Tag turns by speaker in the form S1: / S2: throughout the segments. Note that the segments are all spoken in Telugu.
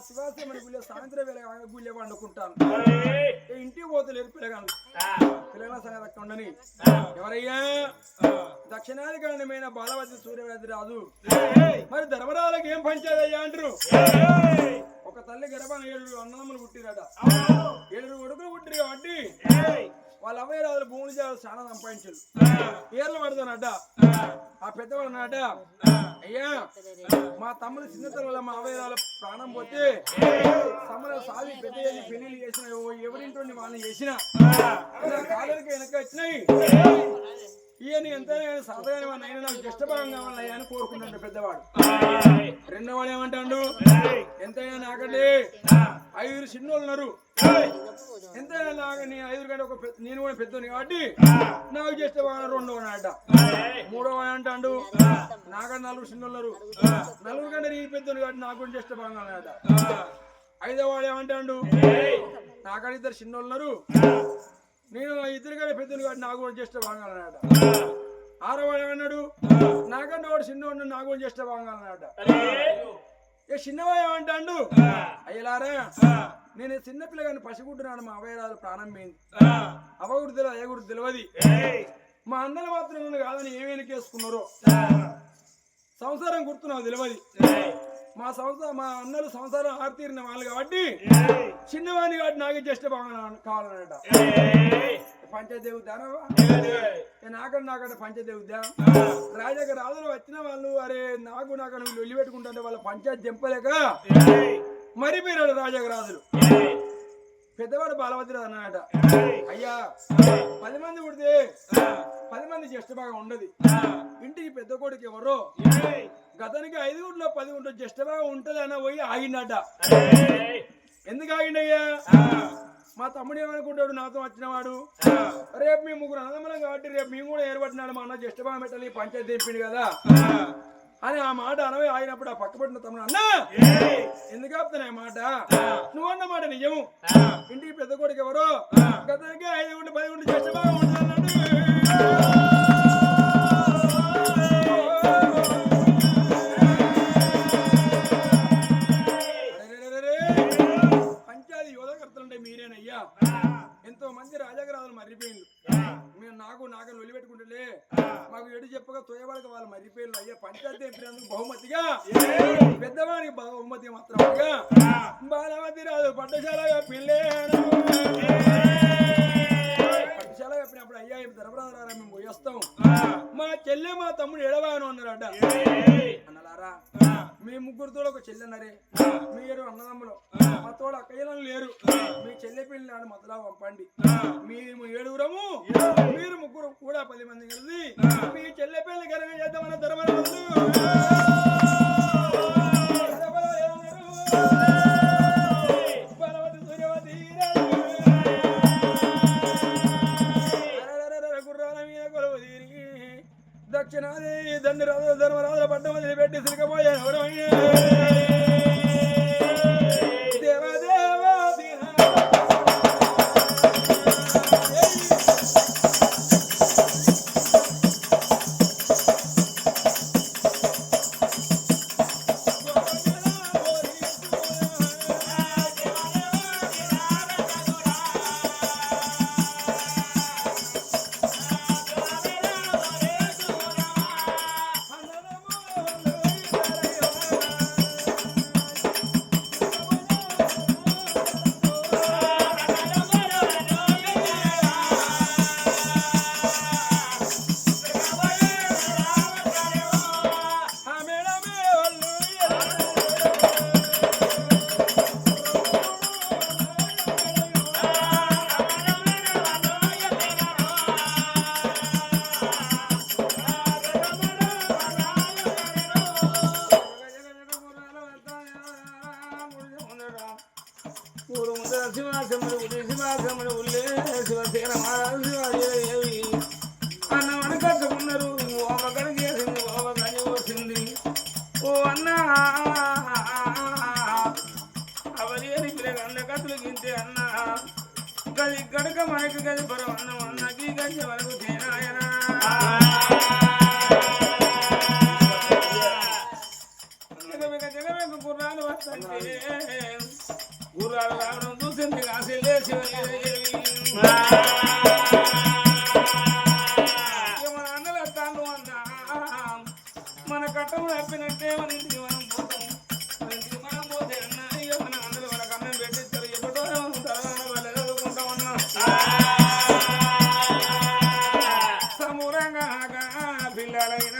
S1: శివాశ్రమని గుళ్ళే సాయంత్రం వేళ గుళ్ళే పండుకుంటాను. ఇంటికి పోతలేరు పిల్లగాను పిల్లల సంగతి అక్కడ ఎవరయ్యా? దక్షిణాది కారణమైన బాలవతి సూర్యవతి రాదు మరి ధర్మరాలకు ఏం పంచాదయ్యా అంటారు? ఒక తల్లి గర్భం ఏడు అన్నదమ్ములు పుట్టిరట. ఏడు కొడుకులు పుట్టిరు కాబట్టి వాళ్ళ అమ్మాయి రాజులు భూములు చాలా సంపాదించారు. పేర్లు పడతానట. ఆ. పెద్దవాడు అన్నట అయ్యా మా తమ్ముడు చిన్నతల వల్ల మా రాజుల ప్రాణం పోతే సమర సాది పెద్ద పెళ్ళి చేసిన ఎవరింటి వాళ్ళని చేసిన కాలేజీకి వెనక వచ్చినాయి. ఈయన ఎంతైనా సాధారణ అయినా నాకు ఇష్టపరం కావాలయ్యా అని కోరుకుంటాడు పెద్దవాడు. రెండో వాడు ఏమంటాడు ఎంతైనా నాకండి ఐదుగురు చిన్నోళ్ళు ఉన్నారు ఎంతైనా నాకు నీ ఐదుగురు కంటే ఒక నేను కూడా పెద్దోని కాబట్టి నాకు చేస్తే రెండో నాట. మూడో వాడు అంటాడు. నాకంటే నలుగురు చిన్నోళ్ళు నలుగురు కంటే నీ పెద్దోని కాబట్టి నాకు కూడా చేస్తే బాగా అన్నాడ ఐదో వాడు ఏమంటాడు? నాకంటే ఇద్దరు చిన్నోళ్ళు ఉన్నారు నేను ఇద్దరు కంటే పెద్దోని కాబట్టి నాకు కూడా చేస్తే బాగా అన్నాడ ఆరో వాడు ఏమన్నాడు? నాకంటే వాడు చిన్నవాడు నాకు కూడా చేస్తే బాగా అన్నాడ ఏ చిన్నవాడు ఏమంటాడు అయ్యలారా నేను చిన్న పిల్లగాని పసిగుంటున్నాను మా అవయరాలు ప్రాణం పోయింది. అవగుడు తెలియదు అయ్యగుడు తెలియదు మా అన్నలు మాత్రం నన్ను కాదని ఏమి వెనకేసుకున్నారో? సంసారం గుర్తు నాకు తెలియదు మా సంసారం మా అన్నలు సంసారం ఆర్తీరిన వాళ్ళు కాబట్టి చిన్నవాడిని కాబట్టి నాకే చేస్తే బాగా కావాలన్నట. పంచదేవి దానవా? నాకంటే నాకంటే పంచదేవి ఉద్దా రాజాక రాజులు వచ్చిన వాళ్ళు అరే నాకు నాకు నువ్వు వెళ్ళి పెట్టుకుంటుంటే వాళ్ళ పంచాయతీ దింపలేక మరిపోయినాడు రాజాక రాజులు పెద్దవాడు బాలవతి అన్నాడట. అయ్యా పది మంది పుడితే పది మంది జ్యేష్ఠ భాగం ఉండదు. ఇంటికి పెద్ద కొడుకు ఎవరో? గతానికి ఐదుగురిలో పది ఉంటుంది జ్యేష్ఠ భాగం ఉంటది అన్న పోయి ఆగిండట. ఎందుకు ఆగిండయ్యా? మా తమ్ముడు ఏమనుకుంటాడు? నాతో వచ్చినవాడు. రేపు మేము ముగ్గురు అన్నదమ్ములం కాబట్టి రేపు మేము కూడా ఏర్పడినాడు. మా అన్న జ్యేష్ఠ భాగం పెట్టాలి పంచాయతీ తెంపిండు కదా. అని ఆ మాట అనవే ఆగినప్పుడు ఆ పక్క పట్టిన తమ్ముడు అన్నా! ఎందుకు ఆపుతున్నా ఈ మాట? నువ్వు అన్న మాట నిజము. ఇంటికి పెద్ద కొడుకు ఎవరో? గతానికి ఐదు ఉండి పది ఉండి జ్యేష్ఠ భాగం ఎంతో మంది రాజాగ్రాజులు మర్రిపోయింది మేము నాకు నాకు వదిలిపెట్టుకుంటే మాకు ఎడు చెప్పగా తోయబడక వాళ్ళు మర్రిపోయింది అయ్యా పంచాయతీ ఎంపినందుకు బహుమతిగా? పెద్దవాడికి బహుమతి మాత్రముగా బాలవతి రాజు పట్టశాలగా పిల్లేను పట్టశాల చెప్పినప్పుడు అయ్యా ఇప్పుడు ధర్మరాజు మేము పోయేస్తాం మా చెల్లె మా తమ్ముడు ఎడవాను అన్నారట అన్నలారా మీ ముగ్గురుతో ఒక చెల్లెన్నరే మీరు అన్నదమ్ములు. మా తోడు అక్కయ్యలను లేరు. మీ చెల్లె పిల్లి నాడు మొదలా పంపండి. మేము ఏడుగురము మీరు ముగ్గురు కూడా పది మంది కలిసి మీ చెల్లె పిల్లి ఘనంగా చేద్దామన్న ధర్మరాజు காட்சிநாதே தண்டராத தர்மராத பட்டமதில் பேட்டி சிறுக்கமாக అన్నమని கண்டாலும்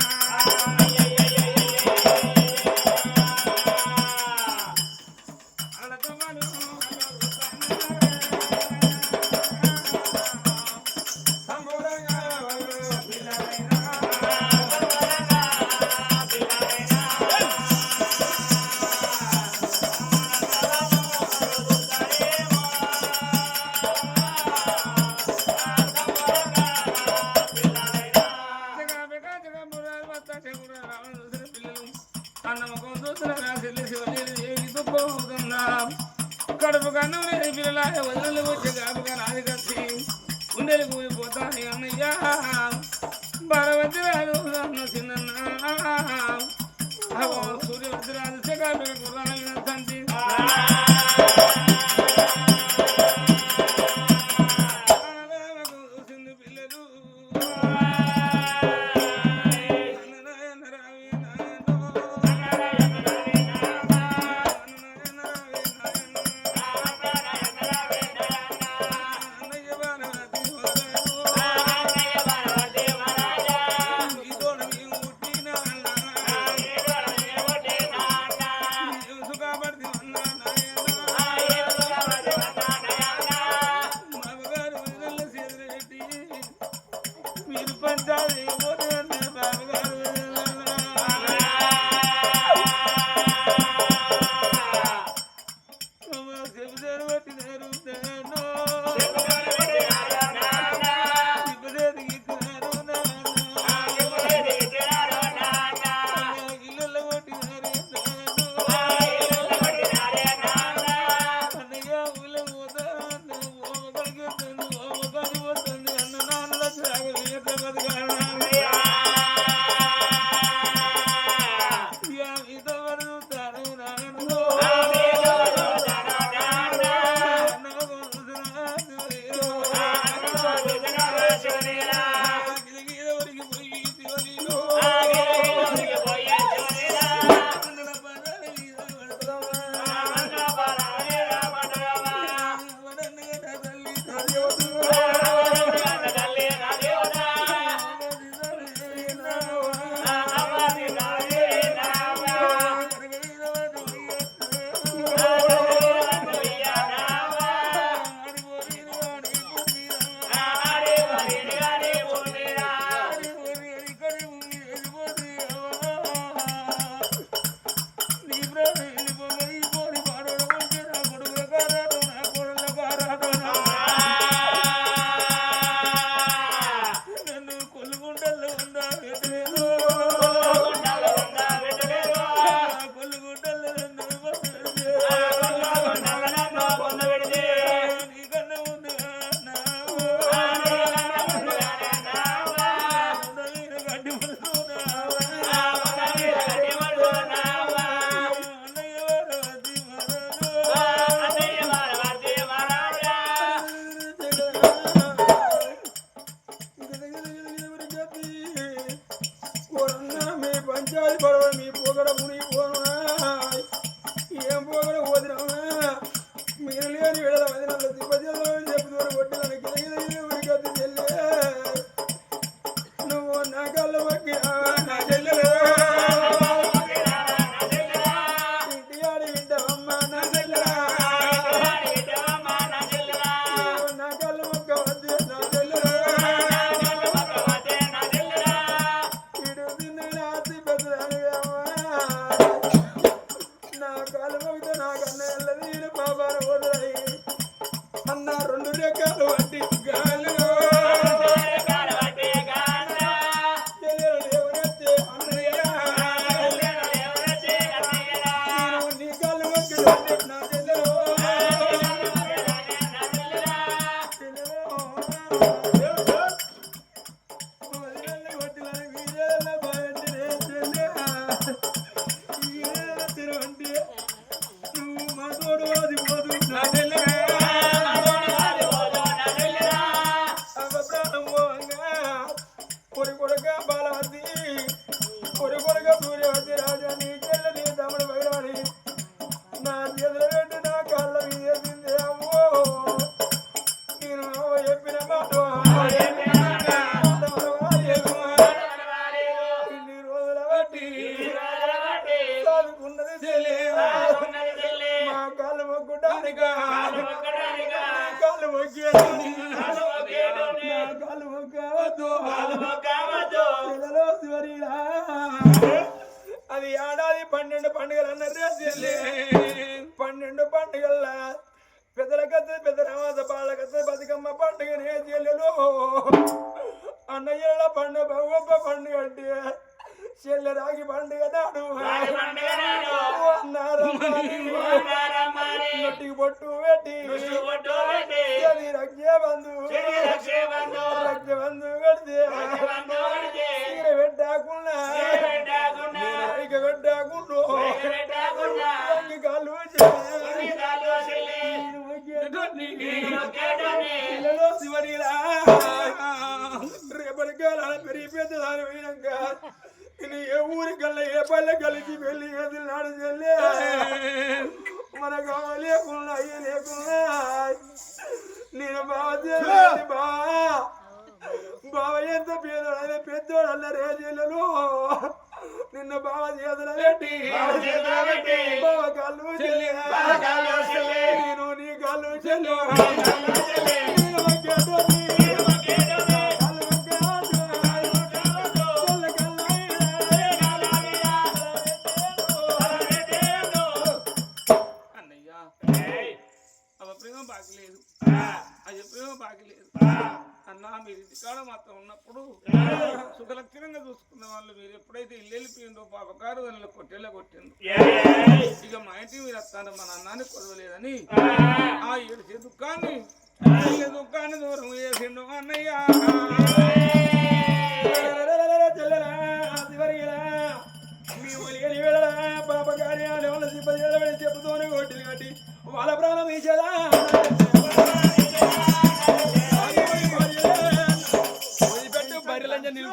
S1: మాస బాలకత్త బతుకమ్మ పండుగనే చెల్లెలు అన్నయ్యల పండుగ బొబ్బ పండుగ అంటే చెల్లె రాగి పండుగ నాడు. నొట్టికి పొట్టు పెట్టి రక్షే బంధు. రక్షే బంధు. కడితే చీర పెట్టాకుండా ఇక పెట్టాకుండా చెల్లి శివనీలా రేపటి కాలాల పెరిగి పెద్దదాని పోయినాక నేను ఏ ఊరికల్లా ఏ పల్లె కలిసి వెళ్ళి ఏది నాడు చెల్లే మన గమ లేకుండా అయ్యే లేకుండా నేను బాగా చేయలేదు బా బావ ఎంత పేదోడనే పెద్దోడన్న రేజీలలో నిన్ను బాగా చేతులు పెట్టి Hello.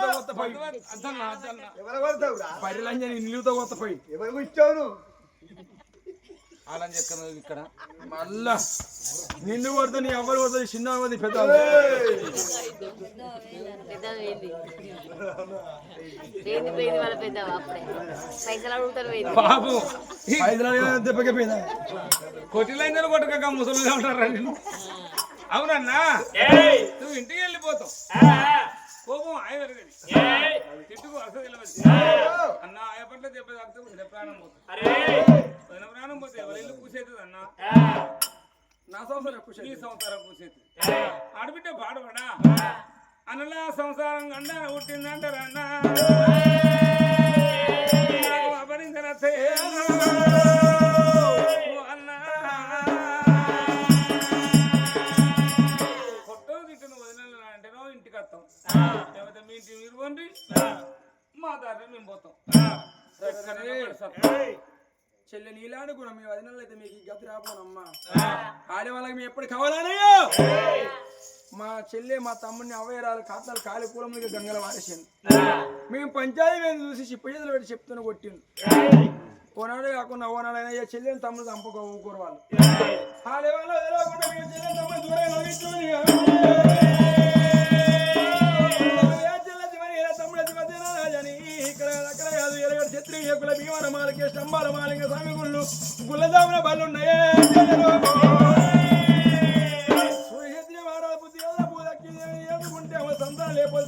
S1: నిలుతో కొత్త పోయి
S2: అద్దన్నా అద్దన్నా
S3: ఎవరు కొడతావురా
S1: కొత్త పోయి
S3: ఎవరు నువ్వు
S2: అలాని చెక్కను ఇక్కడ.
S1: మళ్ళా నిన్ను కొడుతూ నీ అవ్వరు కొడుతుంది చిన్న అవ్వది పెద్ద
S4: పెద్దది పోయింది పోయింది పోయింది వాళ్ళ పెద్దవ? అప్పుడే పైసలు అడుగుతారు పోయింది.
S1: పాపం ఐదు దెబ్బకి పోయిందా
S2: కొట్టిలైందని కొట్టక ముసలిగా ఉంటారా నేను అవునన్నా నువ్వు ఇంటికి వెళ్ళిపోతావు. కోపం ఆయవరగది తిట్టుకు తెలియదు అన్న ఆయ పట్ల దెబ్బ తాకితే వదిన ప్రాణం పోతుంది వదిన ప్రాణం పోతే ఎవరి ఇల్లు కూసేతుంది అన్న?
S1: నా సంవత్సరం
S2: ఈ సంసారం కూసేది. ఆడబిడ్డ పాడబడా అన్నలా సంసారం గండ పుట్టిందంటారా అన్న
S1: చెల్లె నీలాంటి కూడా మీ వదినలు అయితే మీకు ఈ గతి రాపోనమ్మా ఆడే వాళ్ళకి మేము ఎప్పుడు కావాలనయ్యో మా చెల్లె మా తమ్ముడిని అవయరాలు ఖాతాలు కాలి కూలం మీద గంగల వారేసింది. మేము పంచాయతీ మీద చూసి చిప్పచేతులు పెట్టి చెప్తున్న కొట్టిండు ఓనాడే కాకుండా ఓనాడైనా చెల్లెని తమ్ముడు చంపక ఊరుకోరు వాళ్ళు. ఆడే వాళ్ళు వదలకుండా మీ చెల్లెని తమ్ముడు దూరంగా ఎరగడ కుల భీమన మాలకే స్తంభాల మాలిక స్వామి గుళ్ళు గుల్లదాముల బల్లున్నాయే సూర్యక్షత్రియ సంతానం లేకపోతే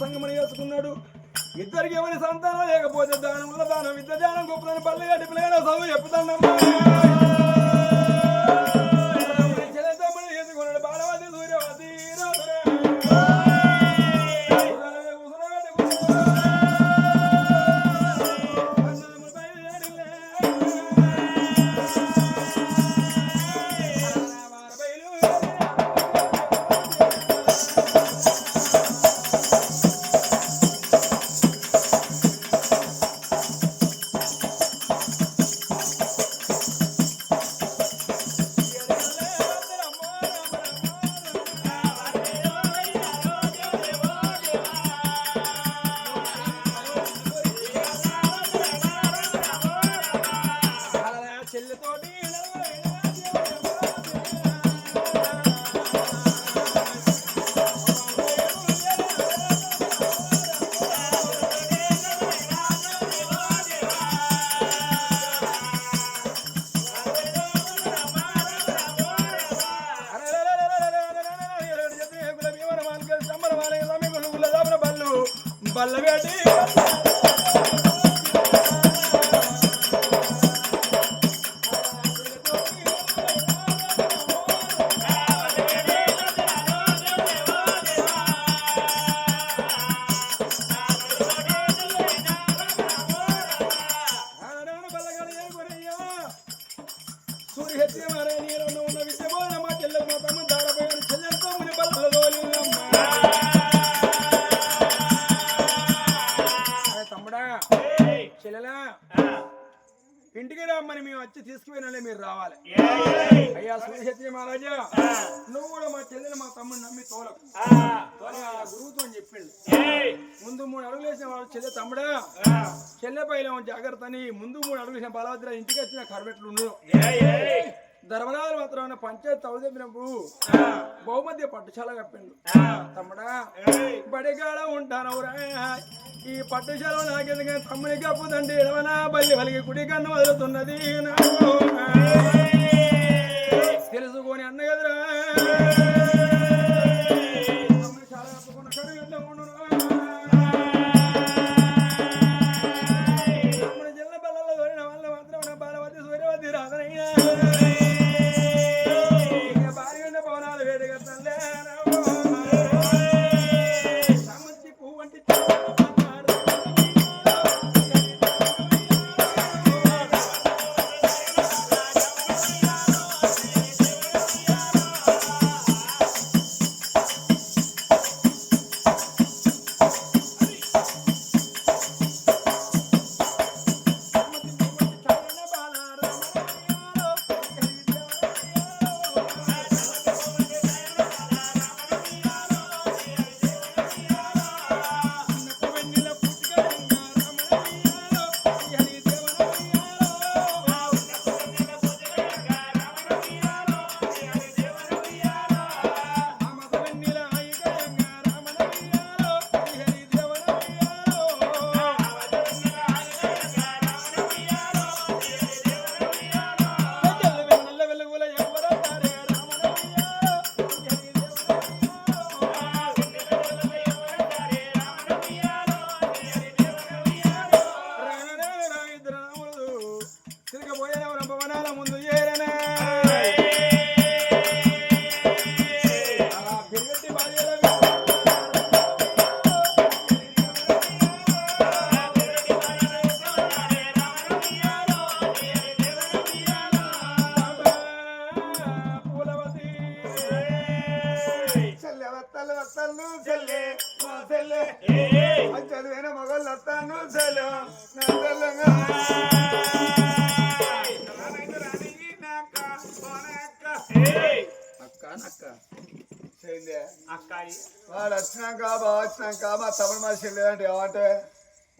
S1: సంగమని వేసుకున్నాడు ఇద్దరికి ఎవరి సంతానం లేకపోతే దానం వల్ల దానం విద్య దానం గొప్పదని పల్లె గట్టి పిల్లగా చదువు చెప్తానమ్మా మేము వచ్చి తీసుకుపోయినా మీరు రావాలి. అయ్యా సూర్యశక్తి మహారాజా నువ్వు కూడా మా చెల్లెని మా తమ్ముడు నమ్మి తోలకు. గురువుతో చెప్పిండు. ముందు మూడు అడుగులు వేసిన వాడు చెల్లె తమ్ముడా చెల్లె పైన జాగ్రత్త అని ముందు మూడు అడుగులు వేసిన బాలవద్ర ఇంటికి వచ్చిన కరబెట్లు ధర్మరాజు మాత్రం పంచాయతీ తవ్వు చెప్పినప్పుడు బహుమతి పట్టుశాల కప్పిండు. తమ్ముడా బడిగాడ ఉంటాను ఈ పట్టుశాల నాకెందుకంటే తమ్ముని కప్పుదండి ఎడవనా బల్లి వలిగి కుడి కన్ను వదులుతున్నది. నాకు. తెలుసుకొని అన్న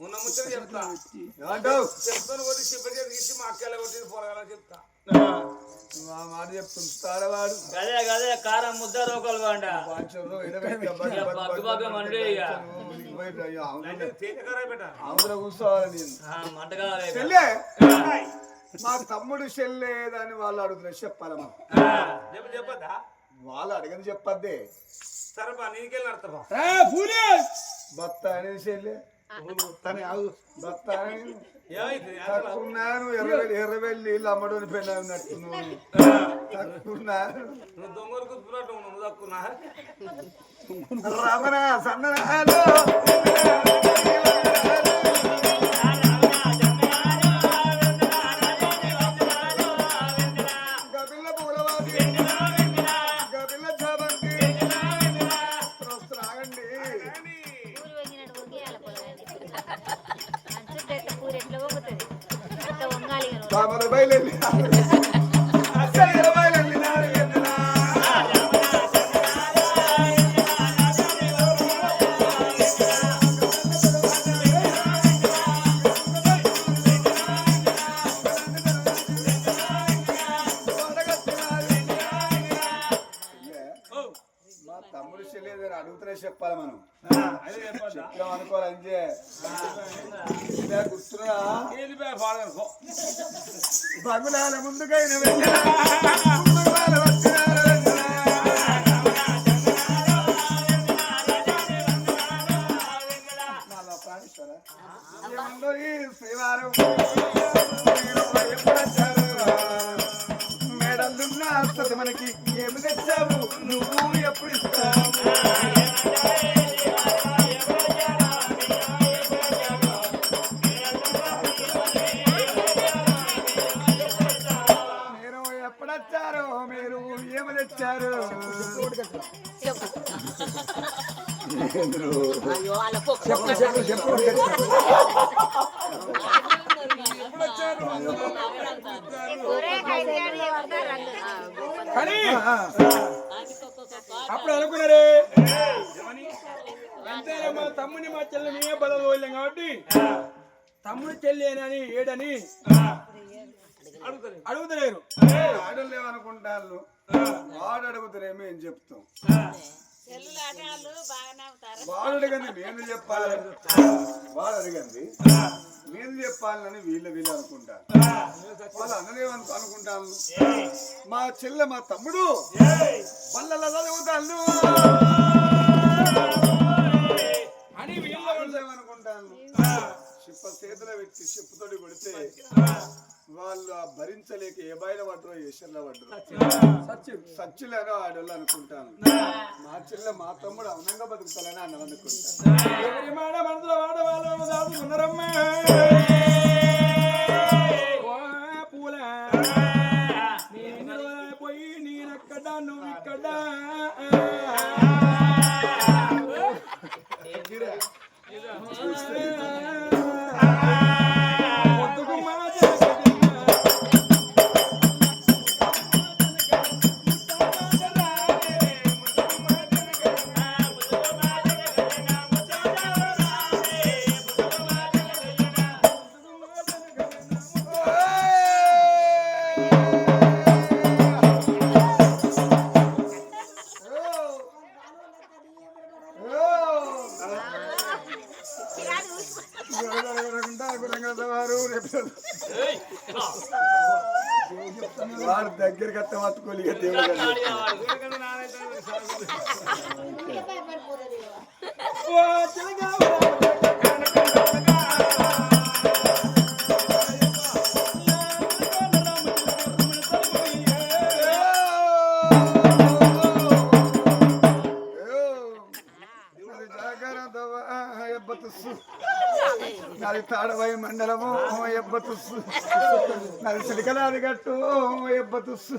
S1: ఉన్న
S2: ముచ్చట చెప్తా.
S3: ఏమంటావు?
S2: చెప్తాను కొద్ది మా అక్కల కొట్టింది పొరగాల చెప్తా.
S3: నువ్వు ఆ మాట చెప్తుంది. తాడవాడు.
S5: గదే గదే కారం ముద్ద రోకలు
S3: ఆంధ్ర కూర్చోవాలి నేను. మా తమ్ముడు చెల్లె అని వాళ్ళు అడుగుతున్నారు. చెప్పాలమ్మా.
S2: చెప్పు చెప్పద్దా?
S3: వాళ్ళు అడగని చెప్పద్దే.
S2: సరే బా నీకెళ్ళి
S1: పూలే
S3: భర్త అనేది చెల్లె తనే ఆగు భర్త తక్కున్నాను ఎర్రవెల్లి ఎర్రవెల్లి నీళ్ళు అమ్మడని పెళ్ళి అన్నట్టు నువ్వు. తక్కున్నాను
S2: నువ్వు. దొంగలు కూర్చున్నట్టు నువ్వు తక్కున్నా
S3: రమణ సన్నరాలు
S4: ఇక
S3: తమ్ముడు చెల్లి
S4: అని
S1: ఏడని అడుగుతలేరు
S3: ఆడలు ఏమనుకుంటారు వాడు అడుగుతారేమో ఏం చెప్తాం? వాడు అడగండి నేను చెప్పాలని వాడు అడగండి. నేను చెప్పాలని వీళ్ళు వీళ్ళు అనుకుంటారు. వాళ్ళు అన్నదేమనుకో అనుకుంటాను మా చెల్లె మా తమ్ముడు పల్లెల్లో చదువుతాను
S1: అని వీళ్ళ
S3: వాళ్ళు ఏమనుకుంటాను చిప్ప చేతిలో పెట్టి చిప్పుతోటి కొడితే వాళ్ళు ఆ భరించలేక ఏ బయట పడ్డరో ఏషర్లో పడ్డరు
S1: సత్యం
S3: సచ్చులేనో ఆడోళ్ళు అనుకుంటాను మా చెల్లె మా తమ్ముడు అవునంగా బతుకుతాలని అన్న
S1: పోయి నేనెక్కడ నువ్వు ఇక్కడ పొద్దుకు
S3: నాది తాడవై మండలము ఎబ్బతుస్సు నాది సిలికలాది గట్టు ఎబ్బతుస్సు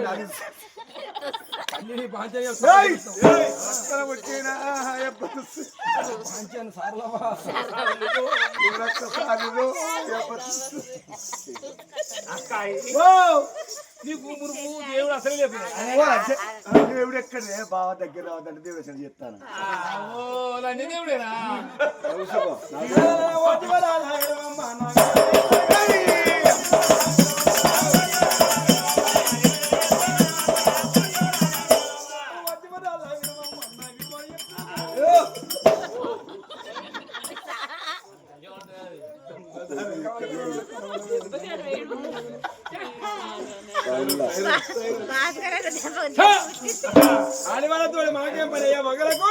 S3: నాది
S2: నీకు మురుగు దేవుడు అసలు.
S3: దేవుడు ఎక్కడే బావ దగ్గర రావద్దంటే దేవచన చెప్తాను
S2: ఓ లంజ దేవుడేనా
S4: ఉంది.
S1: ఆదివారతో మాకేం పని అయ్యా? మగలకు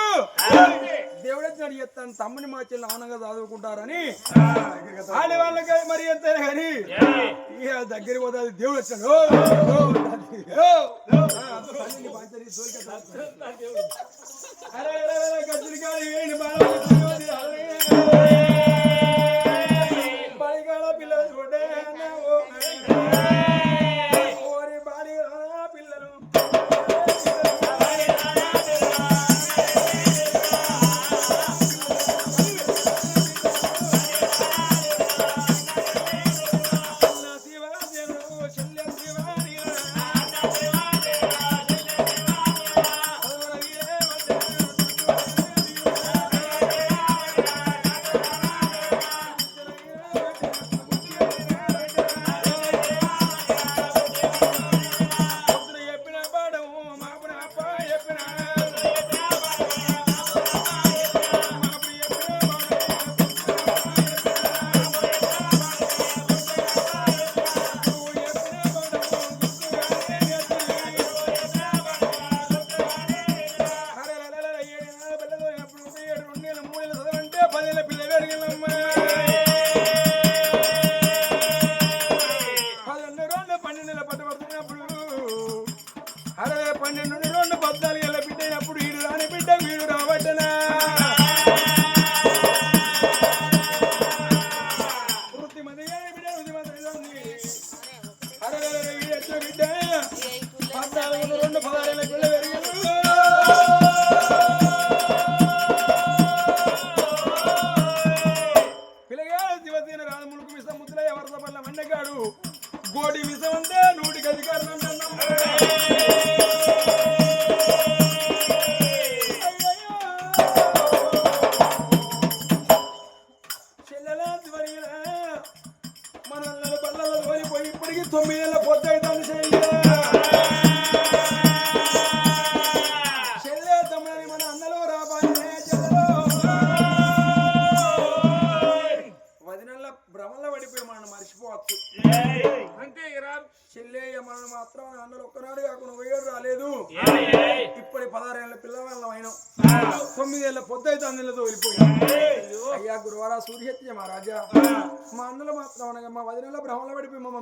S1: చెప్తాను? తమ్ముని మా చెల్లి ఆనంగా చదువుకుంటారని. ఆడవాళ్ళకి మరి ఎంత కానీ. ఇక దగ్గర పోతుంది దేవుడు వచ్చాడు. అరే అరే, అరే,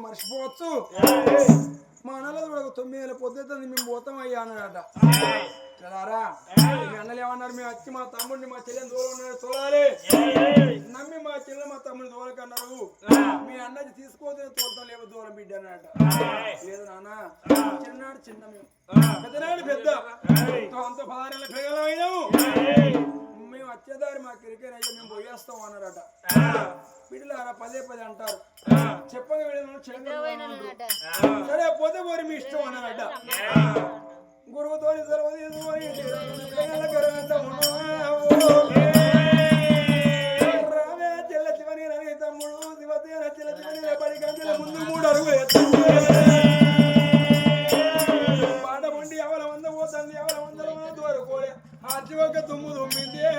S1: మర్చిపోవచ్చు. మా అన్నలో కూడా తొమ్మిది వేల పొద్దుతుంది మేము పోతాం అయ్యా అన్నాడట చదారా మీ అన్నలు ఏమన్నారు? మేము వచ్చి మా తమ్ముడిని మా చెల్లెని దూరం ఉన్నాడు తోలాలి. నమ్మి మా చెల్లె మా తమ్ముడిని దూరకన్నారు మీ అన్నది తీసుకోతే తోడతాం లేవు దూరం బిడ్డ అన్నట లేదు నాన్న చిన్నాడు చిన్న మేము పెద్దనాడు పెద్ద. అంత పదారేళ్ళ పెగలమైనాము మేము వచ్చేదారి మాకు కిరికేర్ అయ్యి మేము పోయేస్తాం అన్నారట. బిడ్డలారా పదే పదే అంటారు. చెప్పగా సరే పోతే పోరి మీ ఇష్టం అన్నారట. గురువుతో తమ్ముడు దివతేన చిల్ల పది గంటల ముందు మూడు అడుగులు ఎత్తాడు ఒక తుమ్ము తుమ్మిందే